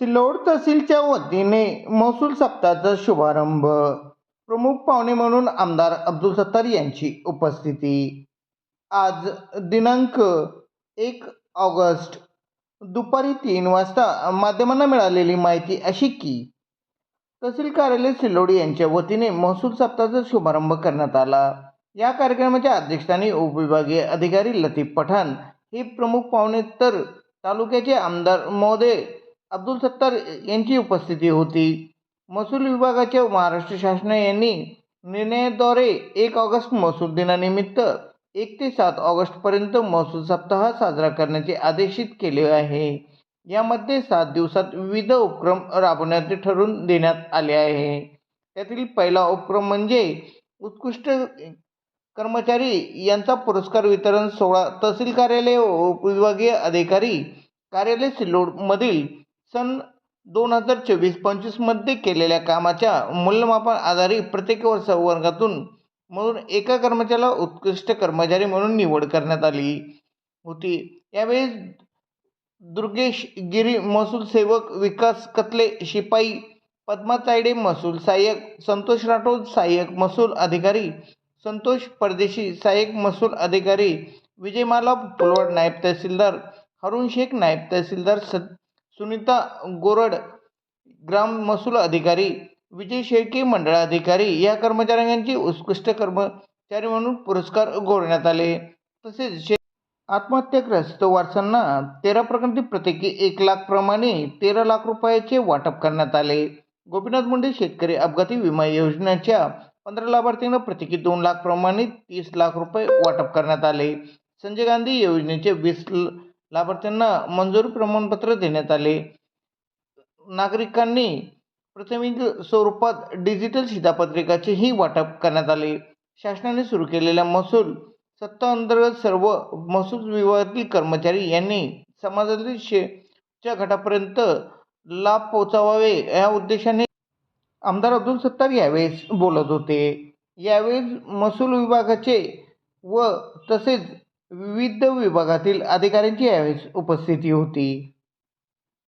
सिल्लोड तहसीलच्या वतीने महसूल सप्ताहाचा शुभारंभ. प्रमुख पाहुणे म्हणून आमदार अब्दुल सत्तार यांची उपस्थिती. आज दिनांक एक ऑगस्ट दुपारी तीन वाजता माध्यमांना मिळालेली माहिती अशी की तहसील कार्यालय सिल्लोड यांच्या वतीने महसूल सप्ताहाचा शुभारंभ करण्यात आला. या कार्यक्रमाच्या अध्यक्षस्थानी उपविभागीय अधिकारी लतीफ पठाण हे प्रमुख पाहुणे तर तालुक्याचे आमदार महोदय अब्दुल सत्तार यांची उपस्थिती होती. महसूल विभागाच्या महाराष्ट्र शासन यांनी निर्णयाद्वारे एक ऑगस्ट महसूल दिनानिमित्त एक ते सात ऑगस्टपर्यंत महसूल सप्ताह साजरा करण्याचे आदेशित केले आहे. यामध्ये सात दिवसात विविध उपक्रम राबवण्याचे ठरवून देण्यात आले आहे. त्यातील पहिला उपक्रम म्हणजे उत्कृष्ट कर्मचारी यांचा पुरस्कार वितरण सोहळा तहसील कार्यालय व उपविभागीय अधिकारी कार्यालय सिल्लोडमधील सन दोन हजार चोवीस पंचवीसमध्ये केलेल्या कामाच्या मूल्यमापन आधारे प्रत्येक वर्ष वर्गातून म्हणून एका कर्मचाऱ्याला उत्कृष्ट कर्मचारी म्हणून निवड करण्यात आली होती. यावेळी दुर्गेश गिरी महसूल सेवक विकास कतले शिपाई पद्मा तायडे महसूल सहाय्यक संतोष राठोड सहाय्यक महसूल अधिकारी संतोष परदेशी सहाय्यक महसूल अधिकारी विजयमाला पुलवड नायब तहसीलदार हरुण शेख नायब तहसीलदार स सुनीता गोरड ग्राम महसूल अधिकारी विजय शेळके मंडळ अधिकारी या कर्मचाऱ्यांची उत्कृष्ट कर्मचारी म्हणून पुरस्कार गौरवण्यात आले. तसेच शे आत्महत्याग्रस्त वारसांना तेरा प्रकरणी प्रत्येकी एक लाख प्रमाणे तेरा लाख रुपयाचे वाटप करण्यात आले. गोपीनाथ मुंडे शेतकरी अपघाती विमा योजनेच्या पंधरा लाभार्थींना प्रत्येकी दोन लाख प्रमाणे तीस लाख रुपये वाटप करण्यात आले. संजय गांधी योजनेचे वीस लाभार्थ्यांना मंजुरी प्रमाणपत्र देण्यात आले. नागरिकांनी प्राथमिक स्वरूपात डिजिटल शिधापत्रिकाचेही वाटप करण्यात आले. शासनाने सुरू केलेल्या महसूल सत्ताअंतर्गत सर्व महसूल विभागातील कर्मचारी यांनी समाजातील शेच्या गटापर्यंत लाभ पोचावावे या उद्देशाने आमदार अब्दुल सत्तार यावेळेस बोलत होते. यावेळेस महसूल विभागाचे व तसेच विविध विभागातील अधिकाऱ्यांची यावेळेस उपस्थिती होती.